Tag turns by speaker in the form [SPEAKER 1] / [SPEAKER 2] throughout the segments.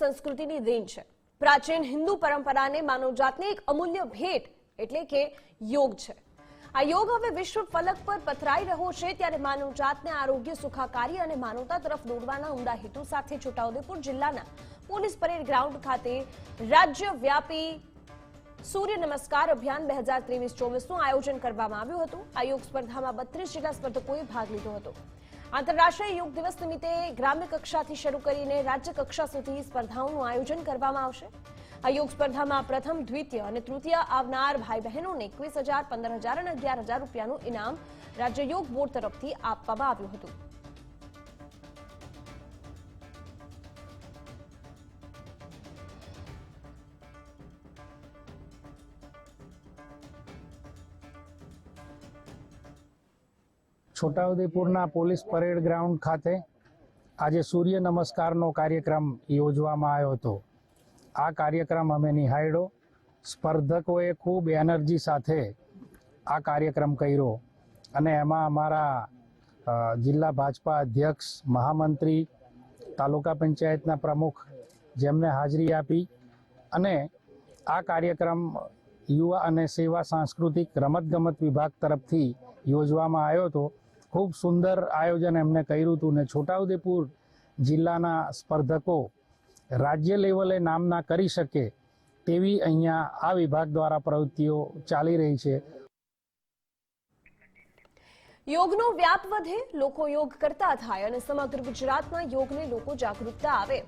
[SPEAKER 1] સંસ્કૃતિની દેન છે. પ્રાચીન હિન્દુ પરંપરાને માનવજાતની એક અમૂલ્ય ભેટ એટલે કે યોગ છે. આ યોગ હવે વિશ્વ ફલક પર પથરાઈ રહ્યો છે ત્યારે માનવજાતને આરોગ્ય સુખાકારી અને માનવતા તરફ દોડવાના ઉમદા હેતુ સાથે છોટાઉદેપુર જિલ્લાના પોલીસ પરેડ ગ્રાઉન્ડ ખાતે રાજ્યવ્યાપી સૂર્ય નમસ્કાર અભિયાન બે હજાર ત્રેવીસ ચોવીસનું આયોજન કરવામાં આવ્યું હતું. આ યોગ સ્પર્ધામાં બત્રીસ જેટલા સ્પર્ધકોએ ભાગ લીધો હતો. આંતરરાષ્ટ્રીય યોગ દિવસ નિમિત્તે ગ્રામ્ય કક્ષાથી શરૂ કરીને રાજ્ય કક્ષા સુધી સ્પર્ધાઓનું આયોજન કરવામાં આવશે. આ યોગ સ્પર્ધામાં પ્રથમ, દ્વિતીય અને તૃતીય આવનાર ભાઈ બહેનોને એકવીસ હજાર, પંદર હજાર અને અગિયાર હજાર રૂપિયાનું ઇનામ રાજ્ય યોગ બોર્ડ તરફથી આપવામાં આવ્યું હતું.
[SPEAKER 2] છોટાઉદેપુરના પોલીસ પરેડ ગ્રાઉન્ડ ખાતે આજે સૂર્ય નમસ્કારનો કાર્યક્રમ યોજવામાં આવ્યો હતો. આ કાર્યક્રમ અમે નિહાળ્યો. સ્પર્ધકોએ ખૂબ એનર્જી સાથે આ કાર્યક્રમ કર્યો અને એમાં અમારા જિલ્લા ભાજપા અધ્યક્ષ, મહામંત્રી, તાલુકા પંચાયતના પ્રમુખ જેમને હાજરી આપી અને આ કાર્યક્રમ યુવા અને સેવા સાંસ્કૃતિક રમતગમત વિભાગ તરફથી યોજવામાં આવ્યો હતો. ખૂબ સુંદર આયોજન એમને કર્યું હતું ને છોટાઉદેપુર જિલ્લાના સ્પર્ધકો રાજ્ય લેવલે નામના કરી શકે તેવી અહીંયા આ વિભાગ દ્વારા પ્રવૃત્તિઓ ચાલી રહી છે.
[SPEAKER 1] યોગનો વ્યાપ વધે, લોકો યોગ કરતા થાય અને સમગ્ર ગુજરાતમાં યોગને લોકો જાગૃતતા આવે.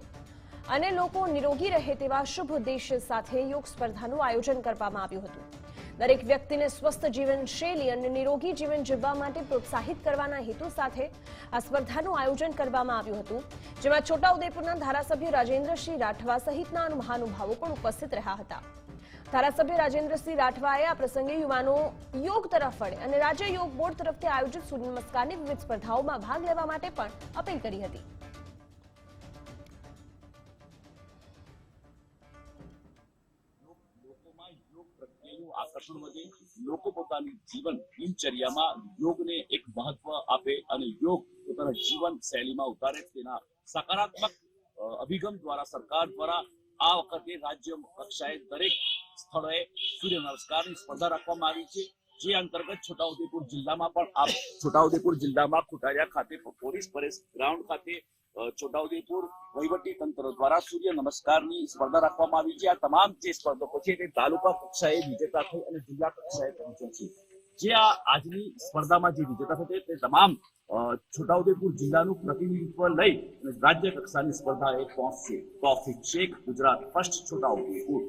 [SPEAKER 1] અને લોકો નિરોગી રહે તેવા શુભ ઉદ્દેશ્ય સાથે યોગ સ્પર્ધાનું આયોજન કરવામાં આવ્યું હતું. દરેક વ્યક્તિને સ્વસ્થ જીવન શૈલી અને નિરોગી જીવન જીવવા માટે પ્રોત્સાહિત કરવાના હેતુ સાથે આ સ્પર્ધાનું આયોજન કરવામાં આવ્યું હતું, જેમાં છોટાઉદેપુરના ધારાસભ્ય રાજેન્દ્રસિંહ રાઠવા સહિતના મહાનુભાવો પણ ઉપસ્થિત રહ્યા હતા. ધારાસભ્ય રાજેન્દ્રસિંહ રાઠવાએ આ પ્રસંગે યુવાનો યોગ તરફ વળે અને રાજ્ય યોગ બોર્ડ તરફથી આયોજિત સૂર્ય નમસ્કારની વિવિધ સ્પર્ધાઓમાં ભાગ લેવા માટે પણ અપીલ કરી હતી.
[SPEAKER 3] યોગ પ્રત્યેનું આકર્ષણ વધે. લોકો પોતાની જીવન દિનચર્યામાં યોગને એક મહત્વ આપે અને યોગ પોતાના જીવન શૈલીમાં ઉતારે તેના સકારાત્મક અભિગમ દ્વારા સરકાર દ્વારા આ વખતે રાજ્ય કક્ષાએ દરેક સ્થળોએ સૂર્ય નમસ્કારની સ્પર્ધા રાખવામાં આવી છે. જે અંતર્ગત છોટાઉદેપુર જિલ્લામાં પણ આ છોટાઉદેપુર જિલ્લામાં ખોટારિયા ખાતે પોલીસ પરેશ ગ્રાઉન્ડ ખાતે છોટાઉદેપુર વહીવટી તંત્ર દ્વારા સૂર્ય નમસ્કારની સ્પર્ધા રાખવામાં આવી છે. આ તમામ જે સ્પર્ધકો છે, તે તાલુકા કક્ષાએ વિજેતા થઈ અને જિલ્લા કક્ષાએ પહોંચ્યા છે. જે આ આજની સ્પર્ધામાં જે વિજેતા થશે, તે તમામ છોટાઉદેપુર જિલ્લાનું પ્રતિનિધિત્વ લઈ અને રાજ્ય કક્ષાની સ્પર્ધાએ પહોંચશે. તોફિક શેખ ગુજરાત ફર્સ્ટ છોટાઉદેપુર.